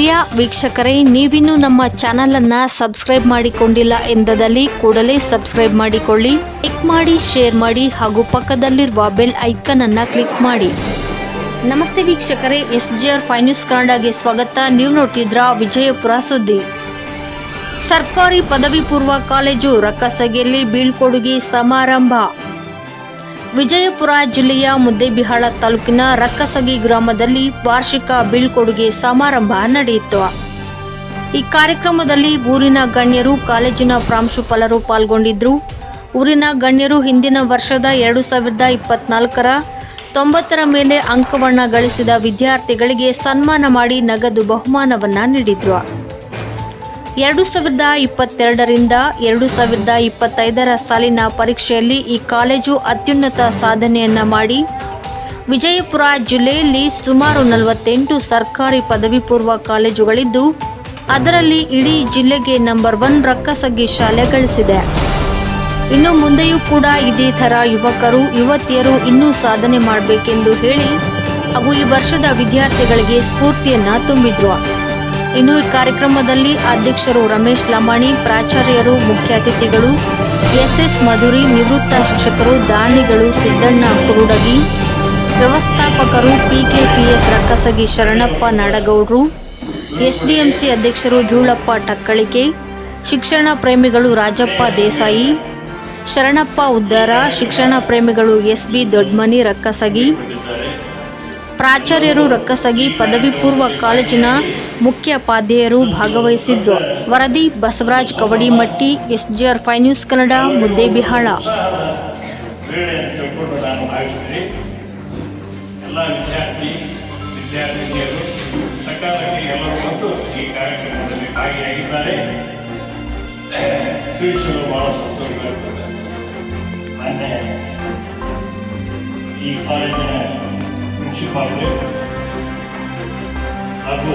ಪ್ರಿಯ ವೀಕ್ಷಕರೇ, ನೀವಿನ್ನೂ ನಮ್ಮ ಚಾನೆಲ್ ಅನ್ನ ಸಬ್ಸ್ಕ್ರೈಬ್ ಮಾಡಿಕೊಂಡಿಲ್ಲ ಎಂದದಲ್ಲಿ ಕೂಡಲೇ ಸಬ್ಸ್ಕ್ರೈಬ್ ಮಾಡಿಕೊಳ್ಳಿ. ಕ್ಲಿಕ್ ಮಾಡಿ, ಶೇರ್ ಮಾಡಿ ಹಾಗೂ ಪಕ್ಕದಲ್ಲಿರುವ ಬೆಲ್ ಐಕನ್ ಅನ್ನ ಕ್ಲಿಕ್ ಮಾಡಿ. ನಮಸ್ತೆ ವೀಕ್ಷಕರೇ S G R five news ಕನ್ನಡಗೆ ಸ್ವಾಗತ. ನೀವು ನೋಡ್ತಿದ್ರ ವಿಜಯಪುರ ಸುದ್ದಿ. ಸರ್ಕಾರಿ ಪದವಿ ಪೂರ್ವ ಕಾಲೇಜು ರಕ್ಕಸಗೆಯಲ್ಲಿ ಬೀಳ್ಕೊಡುಗೆ ಸಮಾರಂಭ. ವಿಜಯಪುರ ಜಿಲ್ಲೆಯ ಮುದ್ದೇಬಿಹಾಳ ತಾಲೂಕಿನ ರಕ್ಕಸಗಿ ಗ್ರಾಮದಲ್ಲಿ ವಾರ್ಷಿಕ ಬೀಳ್ಕೊಡುಗೆ ಸಮಾರಂಭ ನಡೆಯಿತು. ಈ ಕಾರ್ಯಕ್ರಮದಲ್ಲಿ ಊರಿನ ಗಣ್ಯರು, ಕಾಲೇಜಿನ ಪ್ರಾಂಶುಪಾಲರು ಪಾಲ್ಗೊಂಡಿದ್ದರು ಊರಿನ ಗಣ್ಯರು ಹಿಂದಿನ ವರ್ಷದ ಎರಡು ಸಾವಿರದ ಇಪ್ಪತ್ನಾಲ್ಕರ ತೊಂಬತ್ತರ ಮೇಲೆ ಅಂಕವನ್ನ ಗಳಿಸಿದ ವಿದ್ಯಾರ್ಥಿಗಳಿಗೆ ಸನ್ಮಾನ ಮಾಡಿ ನಗದು ಬಹುಮಾನವನ್ನು ನೀಡಿದ್ರು. ಎರಡು ಸಾವಿರದ ಇಪ್ಪತ್ತೆರಡರಿಂದ ಎರಡು ಸಾವಿರದ ಇಪ್ಪತ್ತೈದರ ಸಾಲಿನ ಪರೀಕ್ಷೆಯಲ್ಲಿ ಈ ಕಾಲೇಜು ಅತ್ಯುನ್ನತ ಸಾಧನೆಯನ್ನ ಮಾಡಿ. ವಿಜಯಪುರ ಜಿಲ್ಲೆಯಲ್ಲಿ ಸುಮಾರು ನಲವತ್ತೆಂಟು ಸರ್ಕಾರಿ ಪದವಿ ಪೂರ್ವ ಕಾಲೇಜುಗಳಿದ್ದು, ಅದರಲ್ಲಿ ಇಡೀ ಜಿಲ್ಲೆಗೆ ನಂಬರ್ ಒನ್ ರಕ್ಕಸಗಿ ಶಾಲೆ ಗಳಿಸಿದೆ. ಇನ್ನು ಮುಂದೆಯೂ ಕೂಡ ಇದೇ ಥರ ಯುವಕರು, ಯುವತಿಯರು ಇನ್ನೂ ಸಾಧನೆ ಮಾಡಬೇಕೆಂದು ಹೇಳಿ, ಹಾಗೂ ಈ ವರ್ಷದ ವಿದ್ಯಾರ್ಥಿಗಳಿಗೆ ಸ್ಫೂರ್ತಿಯನ್ನು ತುಂಬಿದ್ರು. ಇನ್ನು ಈ ಕಾರ್ಯಕ್ರಮದಲ್ಲಿ ಅಧ್ಯಕ್ಷರು ರಮೇಶ್ ಲಮಾಣಿ, ಪ್ರಾಚಾರ್ಯರು, ಮುಖ್ಯ ಅತಿಥಿಗಳು, ಎಸ್ಎಸ್ ಮಧುರಿ, ನಿವೃತ್ತ ಶಿಕ್ಷಕರು, ದಾನಿಗಳು ಸಿದ್ದಣ್ಣ ಕುರುಡಗಿ, ವ್ಯವಸ್ಥಾಪಕರು ಪಿಕೆಪಿಎಸ್ ರಕ್ಕಸಗಿ ಶರಣಪ್ಪ ನಾಡಗೌಡ್ರು, ಎಸ್ಡಿಎಂಸಿ ಅಧ್ಯಕ್ಷರು ಧೂಳಪ್ಪ ಟಕ್ಕಳಿಕೆ, ಶಿಕ್ಷಣ ಪ್ರೇಮಿಗಳು ರಾಜಪ್ಪ ದೇಸಾಯಿ, ಶರಣಪ್ಪ ಉದ್ದಾರ, ಶಿಕ್ಷಣ ಪ್ರೇಮಿಗಳು ಎಸ್ ಬಿ ದೊಡ್ಮನಿ ರಕ್ಕಸಗಿ, ಪ್ರಾಚಾರ್ಯರು ರಕ್ಕಸಗಿ ಪದವಿ ಪೂರ್ವ ಕಾಲೇಜಿನ ಮುಖ್ಯೋಪಾಧ್ಯಾಯರು ಭಾಗವಹಿಸಿದ್ರು. ವರದಿ, Basavaraj Kavadimatti SGR five news Kannada, Muddebihal. ಎಲ್ಲ ವಿದ್ಯಾರ್ಥಿ ವಿದ್ಯಾರ್ಥಿನಿಯರು ಈ ಕಾರ್ಯಕ್ರಮದಲ್ಲಿ ಈ ಕಾಲೇಜಿನ ಪ್ರಿನ್ಸಿಪಾಲ್ ಹಾಗೂ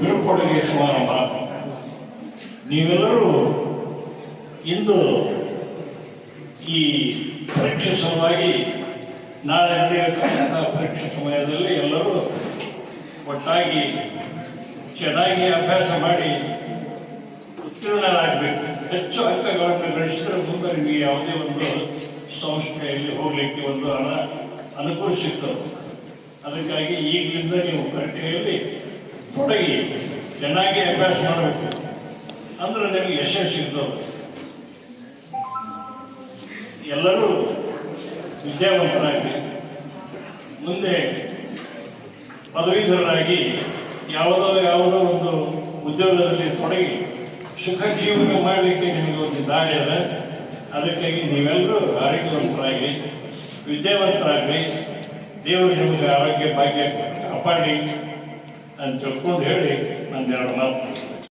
ಬೀಳ್ಕೊಡುಗೆ ಸಮಾರಂಭ ನೀವೆಲ್ಲರೂ ಇಂದು ಈ ಪರೀಕ್ಷೆ ಸಲುವಾಗಿ ನಾಳೆ ನಡೆಯತಕ್ಕಂಥ ಪರೀಕ್ಷೆ ಸಮಯದಲ್ಲಿ ಎಲ್ಲರೂ ಒಟ್ಟಾಗಿ ಚೆನ್ನಾಗಿ ಅಭ್ಯಾಸ ಮಾಡಿ ಉತ್ತೀರ್ಣರಾಗಬೇಕು. ಹೆಚ್ಚು ಅಂಕಗಳನ್ನು ಗಳಿಸಿದ್ರೆ ಮುಂದೆ ನಿಮಗೆ ಯಾವುದೇ ಒಂದು ಸಂಸ್ಥೆಯಲ್ಲಿ ಹೋಗಲಿಕ್ಕೆ ಒಂದು ಹಣ ಅನುಕೂಲ ಸಿಗ್ತದೆ. ಅದಕ್ಕಾಗಿ ಈಗಲಿಂದ ನೀವು ಪರೀಕ್ಷೆಯಲ್ಲಿ ತೊಡಗಿ ಚೆನ್ನಾಗಿ ಅಭ್ಯಾಸ ಮಾಡಬೇಕು. ಅಂದ್ರೆ ನಿಮಗೆ ಯಶಸ್ಸು ಸಿಗ್ತದೆ. ಎಲ್ಲರೂ ವಿದ್ಯಾವಂತರಾಗಿ ಮುಂದೆ ಪದವೀಧರರಾಗಿ ಯಾವುದೋ ಯಾವುದೋ ಒಂದು ಉದ್ಯೋಗದಲ್ಲಿ ತೊಡಗಿ ಸುಖ ಜೀವನ ಮಾಡಲಿಕ್ಕೆ ನಿಮಗೆ ಒಂದು ದಾರಿ ಅದ. ಅದಕ್ಕಾಗಿ ನೀವೆಲ್ಲರೂ ಆರೋಗ್ಯವಂತರಾಗಿ ವಿದ್ಯಾವಂತರಾಗಲಿ, ದೇವರು ನಿಮಗೆ ಆರೋಗ್ಯ, ಭಾಗ್ಯ ಕಾಪಾಡಿ ಅಂತ ತಿಳ್ಕೊಂಡು ಹೇಳಿ ನಂದೆರಡು ಮಾತು